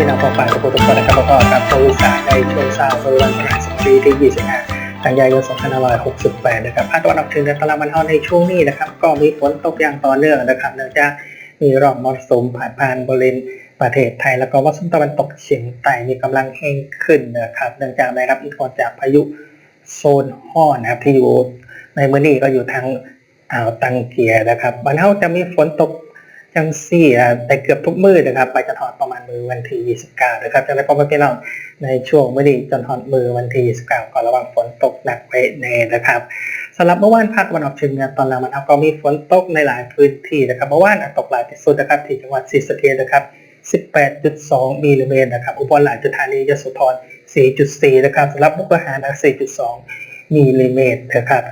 พี่น้อุตสาหในช่วงเช้าวันวันพฤหัสบดีที่25กันยายน2568 นะครับภาคตะวันออกเฉียงเหนือตะวันมันในช่วงนี้นะครับ ก็มีฝนตกอย่างต่อเนื่องนะครับเนื่องจากมีร่องมรสุมผ่านผ่านบริเวณประเทศไทยแล้วก็มรสุมตะวันตกเฉียงใต้มีกำลังแห้งขึ้นนะครับเนื่องจากได้รับอิทธิพลจากพายุโซนฮ้อนนะครับที่อยู่ในมือนี้ก็อยู่ทางอ่าวตังเกียนะครับมันเทาจะมีฝนตก จังสี่อะแต่เกือบทุกมือนะครับ ไปจนถอดประมาณมือวันที่29นะครับจะได้พบกับพี่น้องในช่วงมื่อนี้จนถอดมือวันที่29ก็ระวังฝนตกหนักไว้แน่นะครับสำหรับเมื่อวานภาคตะวันออกเฉียงเหนือตอนล่างมันก็มีฝนตกในหลายพื้นที่นะครับเมื่อวานตกหลายที่สุดนะครับที่จังหวัดศรีสะเกษนะครับ18.2มิลลิเมตรนะครับอุบลราชธานียโสธร4.4นะครับสำหรับมุกดาหาร4.2มิลลิเมตรนะครับ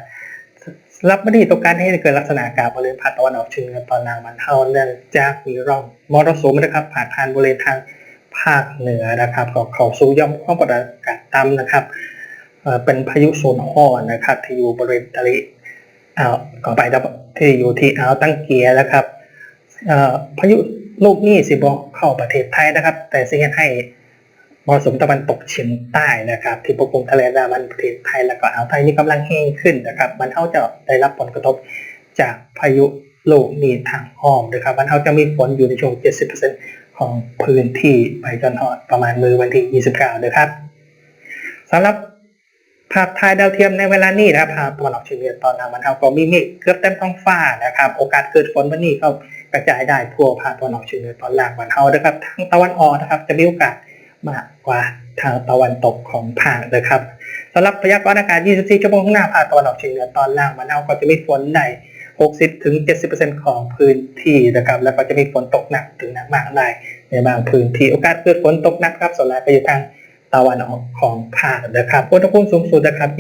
รับไม่ได้ตกการให้เกิดลักษณะอากาศบริเวณภาคตะวันออกเฉียงเหนือตอนล่างมันเท่าเนื่องจากมีร่องมรสุมนะครับ ผ่านผ่านบริเวณทางภาคเหนือนะครับก็เขาสู่ย่อมความกดอากาศต่ำนะครับเป็นพายุโซนฮ้อนนะครับที่อยู่บริเวณทะเลอ่าวก่อไปครับที่อยู่ที่อ่าวตั้งเกียนะครับพายุลูกนี้สิบอกเข้าประเทศไทยนะครับ แต่สิ่งที่ให้ มรสุมตะวันตกเฉียงใต้นะครับที่ปกคลุมทะเลอันดามันประเทศไทยแล้วก็อ่าวไทยมีกำลังแห้งขึ้นนะครับมันเท่าจะได้รับผลกระทบจากพายุลูกนี้ทางอ้อมนะครับมันเท่าจะมีฝนอยู่ในช่วง 70%ของพื้นที่ไปจนถึงประมาณมือวันที่ 29นะครับสำหรับภาพถ่ายดาวเทียมในเวลานี้นะครับภาพตะวันออกเฉียงเหนือตอนล่างมันเท่าก็มีเมฆเกือบเต็มท้องฟ้านะครับ โอกาสเกิดฝนวันนี้ก็กระจายได้ทั่วภาคตะวันออกเฉียงเหนือตอนล่างมันเท่านะครับทางตะวันออกนะครับจะมีโอกาส มากกว่าทางตะวันตกของภาคนะครับสำหรับพยากรณ์อากาศ 24 ชั่วโมงข้างหน้าภาคตะวันออกเฉียงเหนือตอนล่างมันเอาก็จะมีฝนใน 60ถึง70%ของพื้นที่นะครับแล้วก็จะมีฝนตกหนักถึงหนักมากได้ในบางพื้นที่โอกาสเกิดฝนตกหนักครับส่วนใหญ่ไปอยู่ทางตะวันออกของภาคนะครับอุณหภูมิสูงสุดนะครับ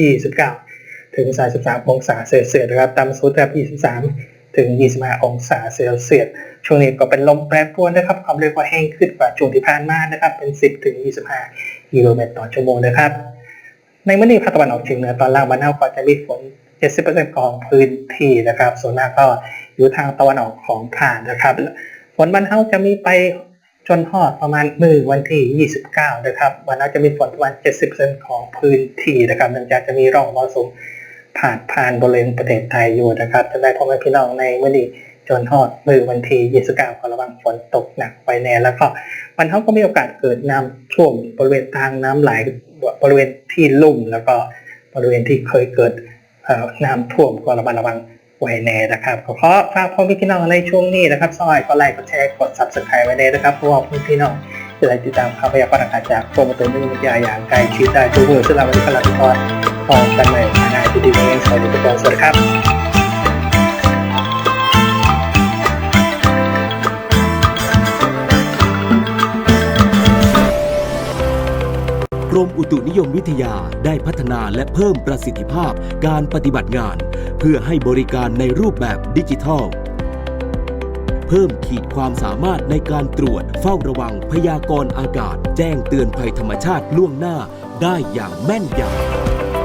29 ถึง 33 องศาเซลเซียสนะครับต่ำสุดครับ23 ถึง 25 องศาเซลเซียส ช่วงนี้ก็เป็นลมแปรปรวนนะครับ ความเร็วก็แห้งขึ้นกว่าช่วงที่ผ่านมานะครับ เป็น 10 ถึง 25 กิโลเมตรต่อชั่วโมงนะครับ ในมื้อนี้ภาคตะวันออกเฉียงเหนือตอนล่างบ้านเราก็จะมีฝน 70%ของพื้นที่นะครับ ส่วนมากก็อยู่ทางตะวันออกของภาคนะครับ ฝนบ้านเราจะมีไปจนฮอดประมาณมือวันที่ 29 นะครับ วันเราจะมีฝนประมาณ 70%ของพื้นที่นะครับเนื่องจากจะมีร่องมรสุม ผ่านผ่านบริเวณประเทศไทยอยู่นะครับจะได้พ่อแม่พี่น้องในมื้อนี้จนฮอดมือวันที่29ก็ระวังฝนตกหนักไวแน่แล้วก็วันเขาก็มีโอกาสเกิดน้ำท่วมบริเวณทางน้ำไหลบริเวณที่ลุ่มแล้วก็บริเวณที่เคยเกิดน้ำท่วมก็ระมัดระวังไว้แน่นะครับขอขอฝากพ่อพี่น้องในช่วงนี้นะครับซอยก็ไลค์กดแชร์กด subscribe ไว้เลยนะครับเพราะว่าพี่น้อง จะได้ติดตามข่าวพยากรณ์อากาศจากกรมอุตุนิยมวิทยาอย่างใกล้ชิดได้ทุกเมื่อซึ่งเราวันนี้กำลังทอดพอกันใหม่ในที่ดีนี้สวัสดีทุกคนสวัสดีครับกรมอุตุนิยมวิทยาได้พัฒนาและเพิ่มประสิทธิภาพการปฏิบัติงาน เพื่อให้บริการในรูปแบบดิจิทัล เพิ่มขีดความสามารถในการตรวจ เฝ้าระวังพยากรณ์อากาศ แจ้งเตือนภัยธรรมชาติล่วงหน้าได้อย่างแม่นยำ